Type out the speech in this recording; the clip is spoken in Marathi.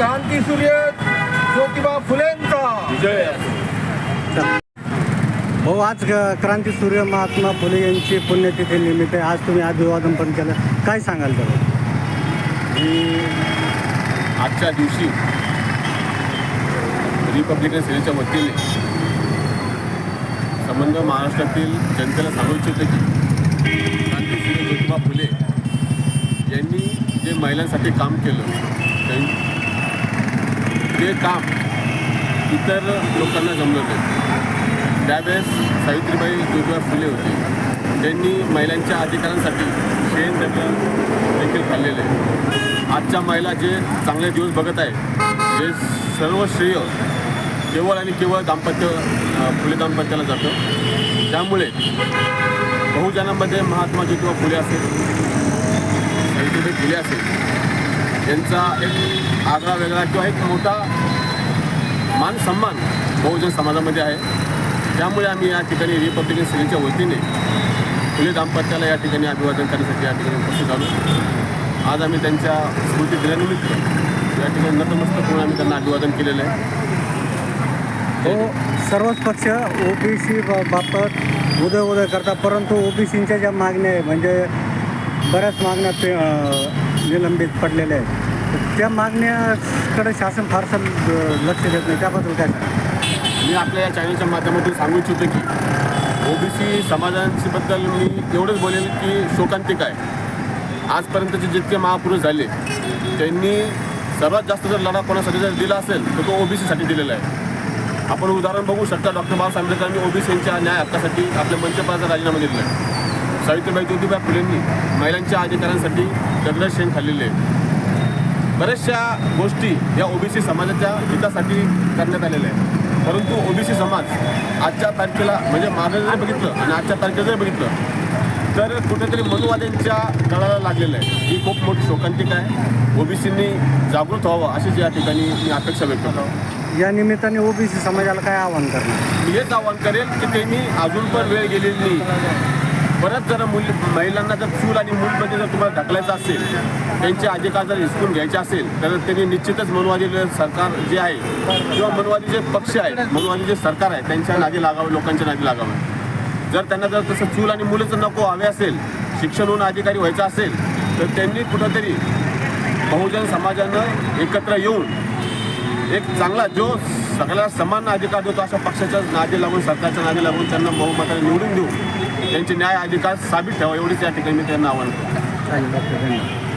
क्रांतीसूर्य ज्योतिबा फुलेंचा. विजय. असो भाऊ आज ग- क्रांतीसूर्य महात्मा फुले यांची पुण्यतिथी निमित्त आहे. आज तुम्ही अभिवादन पण केलं. काय सांगाल मी आजच्या दिवशी रिपब्लिकन सेनेच्या वतीने संबंध महाराष्ट्रातील जनतेला सांगू इच्छितो की क्रांतीसूर्य ज्योतिबा फुले यांनी जे महिलांसाठी काम केलं त्यां- जे काम इतर लोकांना जमलं नाही त्यावेळेस सावित्रीबाई ज्योतिबा फुले होते. त्यांनी महिलांच्या अधिकारांसाठी शेण दगड देखील खाल्लेले. आहे. आजच्या महिला जे चांगले दिवस बघत आहे हे सर्व श्रेय केवळ आणि केवळ दाम्पत्य फुले दाम्पत्याला जातं. त्यामुळे बहुजनांमध्ये महात्मा ज्योतिबा फुले असेल सावित्रीबाई फुले असेल यांचा एक आगळा वेगळा किंवा एक मोठा मान सन्मान बहुजन समाजामध्ये आहे. त्यामुळे आम्ही या ठिकाणी रिपब्लिकन सेनेच्या वतीने फुले दाम्पत्याला या ठिकाणी अभिवादन करण्यासाठी या ठिकाणी उपस्थित झालो. आज आम्ही त्यांच्या स्मृती दिनानिमित्त या ठिकाणी नतमस्तक म्हणून आम्ही त्यांना अभिवादन केलेलं आहे. हो, हो. सर्वच पक्ष ओबीसी बाबत उदय उदय करतात परंतु ओबीसींच्या ज्या मागण्या आहे म्हणजे बऱ्याच मागण्या निलंबित पडलेल्या आहेत. त्या मागण्याकडे शासन फारसं लक्ष देत नाही. त्याबद्दल काय मी आपल्या या चॅनलच्या माध्यमातून सांगू इच्छितो की ओबीसी समाजांबद्दल मी एवढंच बोलेल की शोकांतिक आहे. आजपर्यंतचे जितके महापुरुष झाले त्यांनी सर्वात जास्त जर लढा कोणासाठी जर दिला असेल तर तो ओबीसीसाठी दिलेला आहे. आपण उदाहरण बघू शकता डॉक्टर बाबासाहेब आंबेडकरांनी ओबीसींच्या न्याय हक्कासाठी आपल्या मंचपाचा राजीनामा दिलेला आहे. सावित्रीबाई ज्योतिबा फुलेंनी महिलांच्या अधिकारांसाठी दगडं शेण खाल्लेले आहे बऱ्याचशा गोष्टी या ओबीसी समाजाच्या हितासाठी करण्यात आलेल्या आहेत. परंतु ओबीसी समाज आजच्या तारखेला म्हणजे मागं जर बघितलं आणि आजच्या तारखेला जर बघितलं तर कुठेतरी मनुवाद्यांच्या गळाला लागलेलं आहे. ही खूप मोठी शोकांतिक आहे. ओबीसींनी जागृत व्हावं अशीच या ठिकाणी मी अपेक्षा व्यक्त करतो. या निमित्ताने ओबीसी समाजाला काय आव्हान करणार? मी हेच आव्हान करेल की त्यांनी अजून पण वेळ गेलेली नाही. परत जर मुल महिलांना जर चूल आणि मूलमध्ये जर तुम्हाला ढकलायचं असेल त्यांचे अधिकार जर हिसकून घ्यायचे असेल तर त्यांनी निश्चितच मनवादी सरकार जे आहे किंवा मनुवादी जे पक्ष आहे मनुवादी जे सरकार आहे त्यांच्या नादी लागावं लोकांच्या नादी लागावं. जर त्यांना जर तसं चूल आणि मुलीचं नको हवे असेल शिक्षण होऊन अधिकारी व्हायचं असेल तर त्यांनी कुठंतरी बहुजन समाजानं एकत्र येऊन एक चांगला जो सगळ्याला समान अधिकार देतो अशा पक्षाच्या नादी लागून सरकारच्या नादी लागून त्यांना बहुमताने निवडून देऊ. त्यांचे न्याय अधिकार साबित ठेवा एवढीच या ठिकाणी मी त्यांना आव्हान करतो. धन्यवाद.